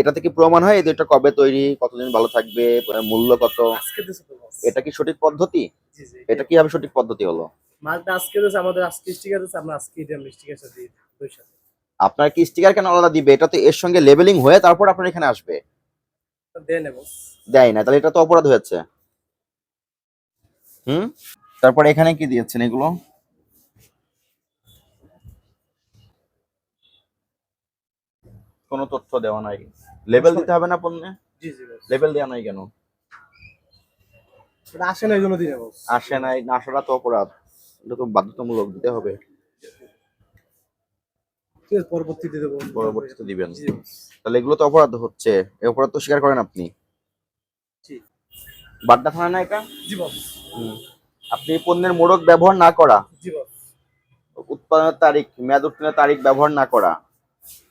এটাতে কি প্রমাণ হয় এই দুইটা কবে তৈরি কতদিন ভালো থাকবে মূল্য কত। এটা কি সঠিক পদ্ধতি? এটা কীভাবে সঠিক পদ্ধতি হলো? মালটা আজকে দিছে আমাদের আজকে স্টিকার দিছে আমরা আজকে দিলাম স্টিকার সাথে আপনার কি স্টিকার কেন আলাদা দিবে? এটা তো এর সঙ্গে লেবেলিং হয়ে তারপর আপনার এখানে আসবে। দেন দেয় না তাহলে এটা তো অপরাধ হয়েছে। হুম? তারপর এখানে কি দিয়েছেন এগুলো? কোনো তথ্য দেওয়া নাই। লেবেল দিতে হবে না পণ্যে জি জি লেবেল দেওয়া নাই কেন? আসে না এই জন্য দিই না বস আসে নাই না আসাটা তো অপরাধ। এটা তো বাধ্যতামূলক দিতে হবে। পরবর্তীতে দেবো। পরবর্তীতে দিবেন। তাহলে এগুলো তো অপরাধ হচ্ছে। এই অপরাধ তো স্বীকার করেন আপনি। জি। বাড্ডা থানা না এটা? জি বস আপনি পণ্যের মোড়ক ব্যবহার না করা জি বস উৎপাদনের তারিখ মেয়াদ উত্তীর্ণের তারিখ ব্যবহার না করা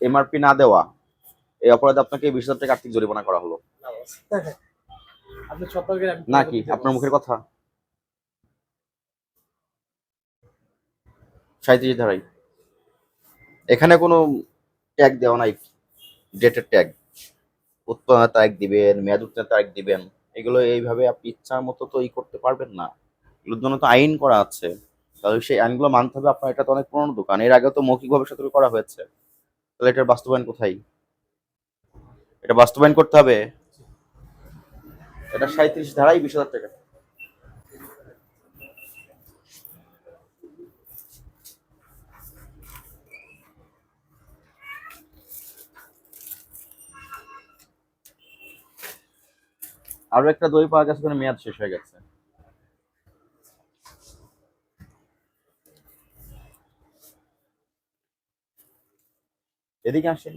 এমআরপি না দেওয়া এই অপরাধে আপনাকে বিশ হাজার টাকা আর্থিক জরিমানা করা হলো। না নাকি আপনার মুখের কথা? সাঁত্রিশ ধারাই। এখানে কোনো ট্যাগ দেওয়া নাই। ডেটের ট্যাগ উৎপাদনের তারিখ দিবেন মেয়াদ উত্তীর্ণের তারিখ দিবেন। এগুলো এইভাবে আপনি ইচ্ছার মতো তো ই করতে পারবেন না। এগুলোর জন্য তো আইন করা আছে। তাহলে সেই আইনগুলো মানতে হবে। আপনার এটা তো অনেক পুরনো দোকান। এর আগে তো মৌখিকভাবে সতর্ক করা হয়েছে। তাহলে এটার বাস্তবায়ন কোথায়? এটা বাস্তবায়ন করতে হবে। এটা সাঁত্রিশ ধারাই বিশ হাজার টাকা। আরও একটা দই পাওয়া গেছে, ওখানে মেয়াদ শেষ হয়ে গেছে। এদিকে আসেন।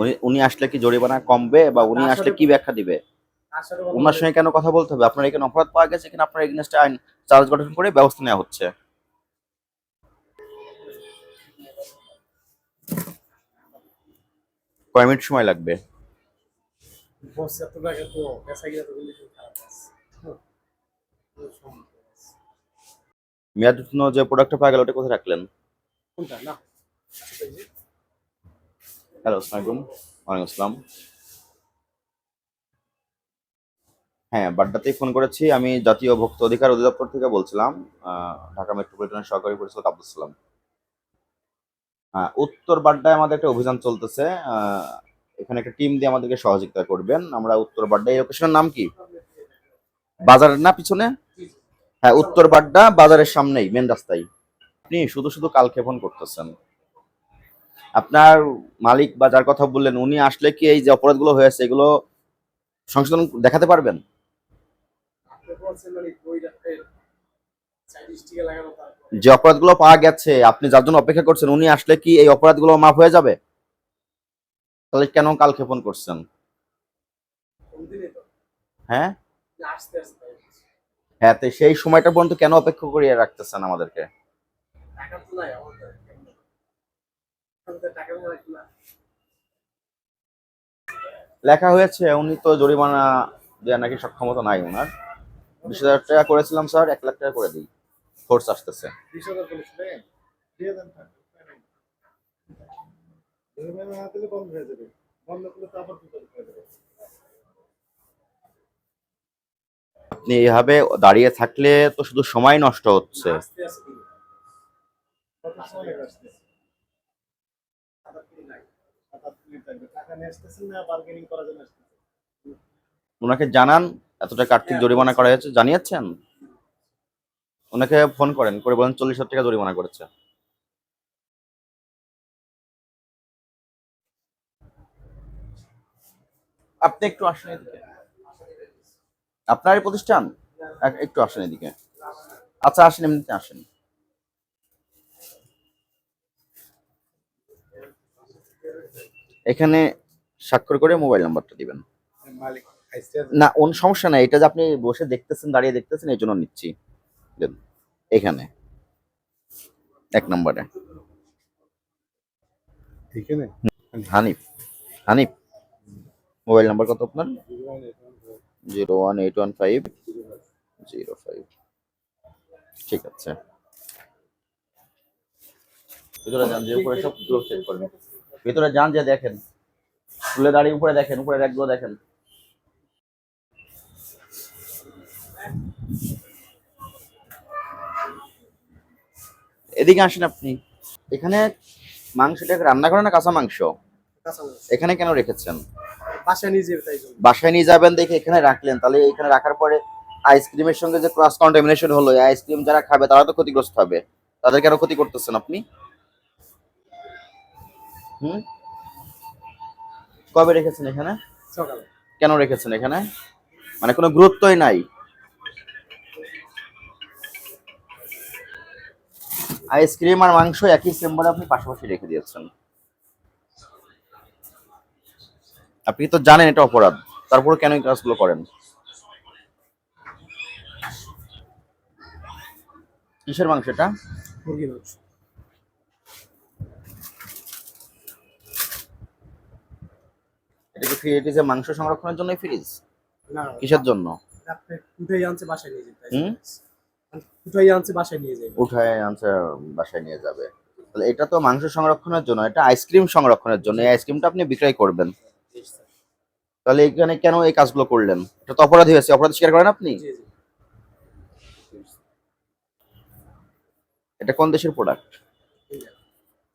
উনি উনি আসলে কি জরিমানা কমবে বা উনি আসলে কি ব্যাখ্যা দিবে? ওনার সঙ্গে কেন কথা বলতে হবে? আপনার এখানে অপরাধ পাওয়া গেছে এখানে আপনার এগেনস্টে আইন চার্জ গঠন করে ব্যবস্থা নেওয়া হচ্ছে। কয় মিনিট সময় লাগবে। মেয়াদ যে প্রোডাক্টটা পাওয়া গেল ওটা কোথায় রাখলেন? হ্যালো আসসালামাইকুম ওয়ালাইকুম আসসালাম। হ্যাঁ বাড্ডাতেই ফোন করেছি। আমি জাতীয় ভোক্তা অধিকার অধিদপ্তর থেকে বলছিলাম ঢাকা মেট্রোপলিটনের সহকারী পরিচালক আব্দুল সালাম। হ্যাঁ, উত্তর বাড্ডায় আমাদের একটা অভিযান চলতেছে এখানে একটা টিম দিয়ে আমাদেরকে সহযোগিতা করবেন। আমরা উত্তর বাড্ডা এই লোকেশনের নাম কি? বাজারের না পিছনে? হ্যাঁ উত্তর বাড্ডা বাজারের সামনেই মেন রাস্তায়। আপনি শুধু শুধু কালক্ষেপণ করতেছেন। আপনার মালিক বা যার কথা বললেন উনি আসলে কি এই যে অপরাধগুলো হয়েছে এগুলো সংশোধন দেখাতে পারবেন? মানে যে অপরাধগুলো পাওয়া গেছে আপনি যার জন্য অপেক্ষা করছেন উনি আসলে কি এই অপরাধগুলো মাফ হয়ে যাবে? তাহলে কেন কালক্ষেপণ করছেন? হ্যাঁ? হ্যাঁ তো সেই সময়টা পর্যন্ত কেন অপেক্ষা করিয়ে রাখতেছেন আমাদেরকে? টাকা তো নাই আমাদের আমাদের টাকা না লেখা হয়েছে উনি তো জরিমানা দেওয়ার নাকি সক্ষমতা নাই ওনার বিশ হাজার টাকা করেছিলাম স্যার এক লাখ টাকা করে দিই। ফোর্স আসতেছে। হয়ে হয়ে আপনি এইভাবে দাঁড়িয়ে থাকলে তো শুধু সময় নষ্ট হচ্ছে। ওনাকে জানান এত টাকা আর্থিক জরিমানা করা হয়েছে, জানিয়েছেন? ওনাকে ফোন করেন, করে বলেন চল্লিশ হাজার টাকা জরিমানা করেছে। আপনি একটু আসেন এদিকে। আপনার প্রতিষ্ঠান? একটু আসেন এদিকে। আচ্ছা আসেন, এমনিতে আসেন। এখানে স্বাক্ষর করে মোবাইল নাম্বারটা দিবেন। না কোন সমস্যা নাই এটা যে আপনি বসে দেখতেছেন দাঁড়িয়ে দেখতেছেন এই জন্য নিচ্ছি। এখানে এক নম্বরে। এখানে? হানিফ হানিফ মোবাইল নাম্বার কত আপনার? Zero one eight one five zero five. ঠিক আছে। ভিতরে যান যে উপরে সব চেক করবেন। ভিতরে যান যে দেখেন। তুলে দাঁড়িয়ে উপরে দেখেন উপরে র্যাকগুলো দেখেন। এদিকে আসেন আপনি। এখানে মাংসটাকে রান্না করেন না কাঁচা মাংস? এখানে কেন রেখেছেন? বাসা নিজে তাই বাসায় নিয়ে যাবেন দেখে এখানে রাখলেন। তাহলে এখানে রাখার পরে আইসক্রিমের সঙ্গে যে ক্রস কন্টামিনেশন হলো আইসক্রিম যারা খাবে তারা তো ক্ষতিগ্রস্ত হবে। তাদের কেন ক্ষতি করতেছেন আপনি? হুম? কবে রেখেছেন এখানে? সকালে। কেন রেখেছেন এখানে? মানে কোনো গুরুত্বই নাই। আইসক্রিম আর মাংস একই চেম্বারে আপনি পাশাপাশি রেখে দিয়েছেন। আপনি তো জানেন এটা অপরাধ। তারপরে কেন এই কাজগুলো করেন? কিসের মাংস এটা? মাংস। এটা কি মাংস সংরক্ষণের জন্য ফ্রিজ না। কিসের জন্য? উঠেই আনছে বাসায় নিয়ে যেতে হুম? আনছে বাসায় নিয়ে যাবে উঠায় আনছে বাসায় নিয়ে যাবে। তাহলে এটা তো মাংস সংরক্ষণের জন্য এটা আইসক্রিম সংরক্ষণের জন্য। এই আইসক্রিমটা আপনি বিক্রয় করবেন। তাহলে এখানে কেন এই কাজগুলো করলেন? এটা তো অপরাধী হয়েছে অপরাধ স্বীকার করেন আপনি? এটা কোন দেশের প্রোডাক্ট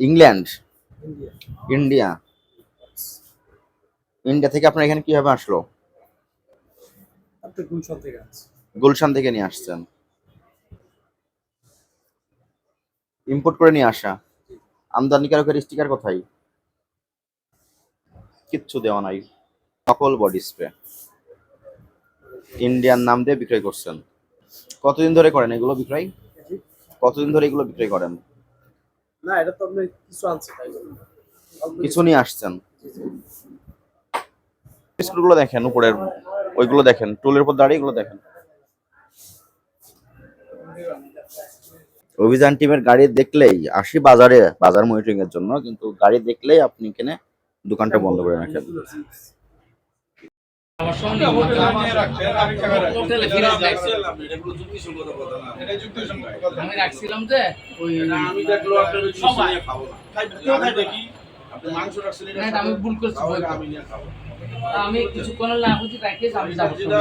ইংল্যান্ড ইন্ডিয়া ইন্ডিয়া থেকে আপনার এখানে কীভাবে আসলো? গুলশন থেকে নিয়ে আসছেন। ইম্পোর্ট করে নিয়ে আসা। আমদানিকারকের স্টিকার কোথায়? কিচ্ছু দেওয়া নাই। সকল বডি স্প্রে ইন্ডিয়ান নাম দিয়ে বিক্রয় করছেন। কতদিন ধরে করেন এগুলো বিক্রয়? কতদিন ধরে এগুলো বিক্রয় করেন? না এটা তো আপনি কিছু কিছু নিয়ে আসছেন। বিস্কুটগুলো দেখেন উপরের ওইগুলো দেখেন টুলের উপর দাঁড়িয়ে এগুলো দেখেন। অভিযান টিমের গাড়ি দেখলেই আসি বাজারে বাজার মনিটরিং এর জন্য কিন্তু গাড়ি দেখলেই আপনি এখানে দোকানটা বন্ধ করে রাখেন। আমি রাখছিলাম যে ওই সবাই না, আমি ভুল করছি আমি কিছুক্ষণের না বুঝি রাখি আমি যাব। না,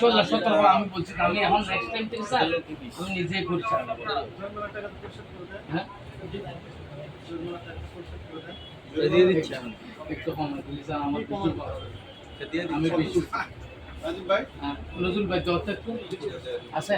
সোজা সতর্ক করে আমি বলছি আমি এখন নেক্সট টাইম থেকে স্যার আমি নিজেই করছি হ্যাঁ? দিয়ে দিচ্ছি। একটু কম দিলি স্যার আমার আমি বেশি হ্যাঁ, নজরুল ভাই আছে?